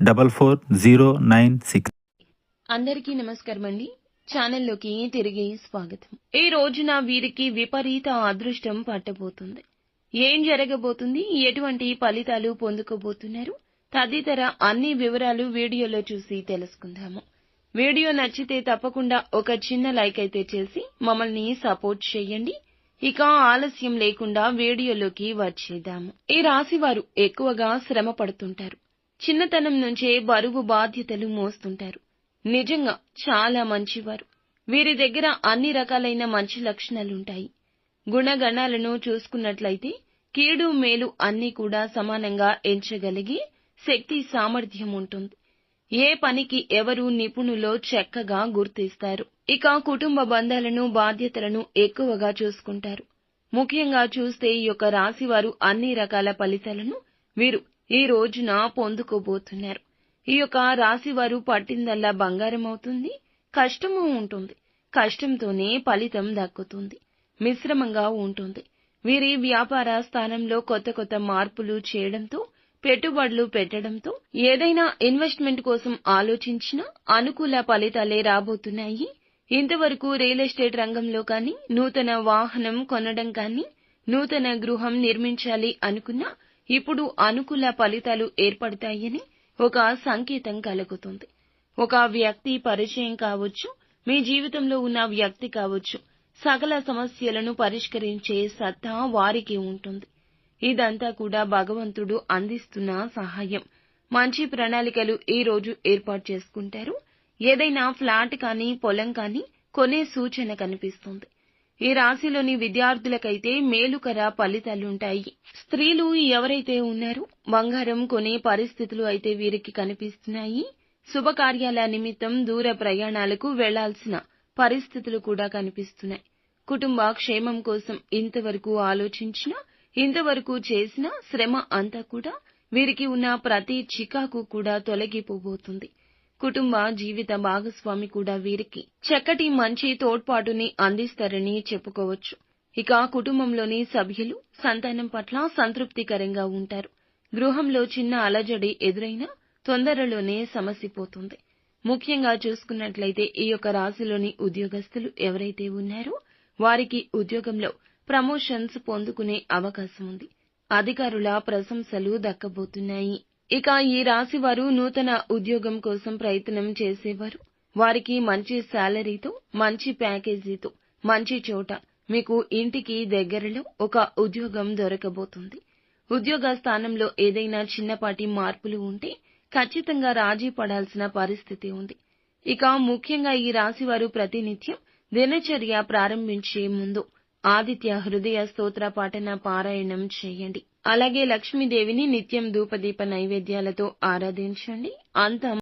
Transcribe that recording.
double four zero nine six అందరికీ నమస్కారం అండి ఛానల్లోకి తిరిగి స్వాగతం. ఈ రోజున వీరికి విపరీత అదృష్టం పట్టబోతుంది. ఏం జరగబోతుంది? ఎటువంటి ఫలితాలు పొందుకోబోతున్నారు? తదితర అన్ని వివరాలు వీడియోలో చూసి తెలుసుకుందాము. వీడియో నచ్చితే తప్పకుండా ఒక చిన్న లైక్ అయితే చేసి మమ్మల్ని సపోర్ట్ చేయండి. ఇక ఆలస్యం లేకుండా వీడియోలోకి వచ్చేద్దాము. ఈ రాశివారు ఎక్కువగా శ్రమ పడుతుంటారు. చిన్నతనం నుంచే బరువు బాధ్యతలు మోస్తుంటారు. నిజంగా చాలా మంచివారు. వీరి దగ్గర అన్ని రకాలైన మంచి లక్షణాలుంటాయి. గుణగణాలను చూసుకున్నట్లయితే కీడు మేలు అన్నీ కూడా సమానంగా ఎంచగలిగి శక్తి సామర్థ్యం ఉంటుంది. ఏ పనికి ఎవరు నిపుణులో చక్కగా గుర్తిస్తారు. ఇక కుటుంబ బంధాలను బాధ్యతలను ఎక్కువగా చూసుకుంటారు. ముఖ్యంగా చూస్తే ఈ యొక్క రాశివారు అన్ని రకాల ఫలితాలను వీరు ఈ రోజున పొందుకోబోతున్నారు. ఈ యొక్క రాశి వారు పట్టిందల్లా బంగారం అవుతుంది కష్టము ఉంటుంది. కష్టంతోనే ఫలితం దక్కుతుంది మిశ్రమంగా ఉంటుంది. వీరి వ్యాపార స్థానంలో కొత్త కొత్త మార్పులు చేయడంతో పెట్టుబడులు పెట్టడంతో ఏదైనా ఇన్వెస్ట్మెంట్ కోసం ఆలోచించినా అనుకూల ఫలితాలే రాబోతున్నాయి. ఇంతవరకు రియల్ ఎస్టేట్ రంగంలో కానీ నూతన వాహనం కొనడం కానీ నూతన గృహం నిర్మించాలి అనుకున్నా ఇప్పుడు అనుకూల ఫలితాలు ఏర్పడతాయని ఒక సంకేతం కలుగుతుంది. ఒక వ్యక్తి పరిచయం కావచ్చు మీ జీవితంలో ఉన్న వ్యక్తి కావచ్చు సకల సమస్యలను పరిష్కరించే సత్తా వారికి ఉంటుంది. ఇదంతా కూడా భగవంతుడు అందిస్తున్న సహాయం. మంచి ప్రణాళికలు ఈ రోజు ఏర్పాటు చేసుకుంటారు. ఏదైనా ఫ్లాట్ కానీ పొలం కానీ కొనే సూచన కనిపిస్తుంది. ఈ రాశిలోని విద్యార్థులకైతే మేలుకర ఫలితాలుంటాయి. స్త్రీలు ఎవరైతే ఉన్నారో బంగారం కొనే పరిస్థితులు అయితే వీరికి కనిపిస్తున్నాయి. శుభకార్యాల నిమిత్తం దూర ప్రయాణాలకు వెళ్ళాల్సిన పరిస్థితులు కూడా కనిపిస్తున్నాయి. కుటుంబ క్షేమం కోసం ఇంతవరకు ఆలోచించినా ఇంతవరకు చేసిన శ్రమ అంతా కూడా వీరికి ఉన్న ప్రతి చికాకు కూడా తొలగిపోబోతుంది. కుటుంబ జీవిత భాగస్వామి కూడా వీరికి చక్కటి మంచి తోడ్పాటుని అందిస్తారని చెప్పుకోవచ్చు. ఇక కుటుంబంలోని సభ్యులు సంతానం పట్ల సంతృప్తికరంగా ఉంటారు. గృహంలో చిన్న అలజడి ఎదురైనా తొందరలోనే సమసిపోతుంది ముఖ్యంగా చూసుకున్నట్లయితే ఈ యొక్క రాశిలోని ఉద్యోగస్తులు ఎవరైతే ఉన్నారో వారికి ఉద్యోగంలో ప్రమోషన్స్ పొందుకునే అవకాశం ఉంది. అధికారుల ప్రశంసలు దక్కబోతున్నాయి. ఇక ఈ రాశి వారు నూతన ఉద్యోగం కోసం ప్రయత్నం చేసేవారు. వారికి మంచి శాలరీతో మంచి ప్యాకేజీతో మంచి చోట మీకు ఇంటికి దగ్గరలో ఒక ఉద్యోగం దొరకబోతుంది. ఉద్యోగ స్థానంలో ఏదైనా చిన్నపాటి మార్పులు ఉంటే ఖచ్చితంగా రాజీ పడాల్సిన పరిస్థితి ఉంది. ఇక ముఖ్యంగా ఈ రాశి వారు ప్రతినిత్యం దినచర్య ప్రారంభించే ముందు ఆదిత్య హృదయ స్తోత్ర పఠన పారాయణం చేయండి. అలాగే లక్ష్మీదేవిని నిత్యం ధూపదీప నైవేద్యాలతో ఆరాధించండి. అంతం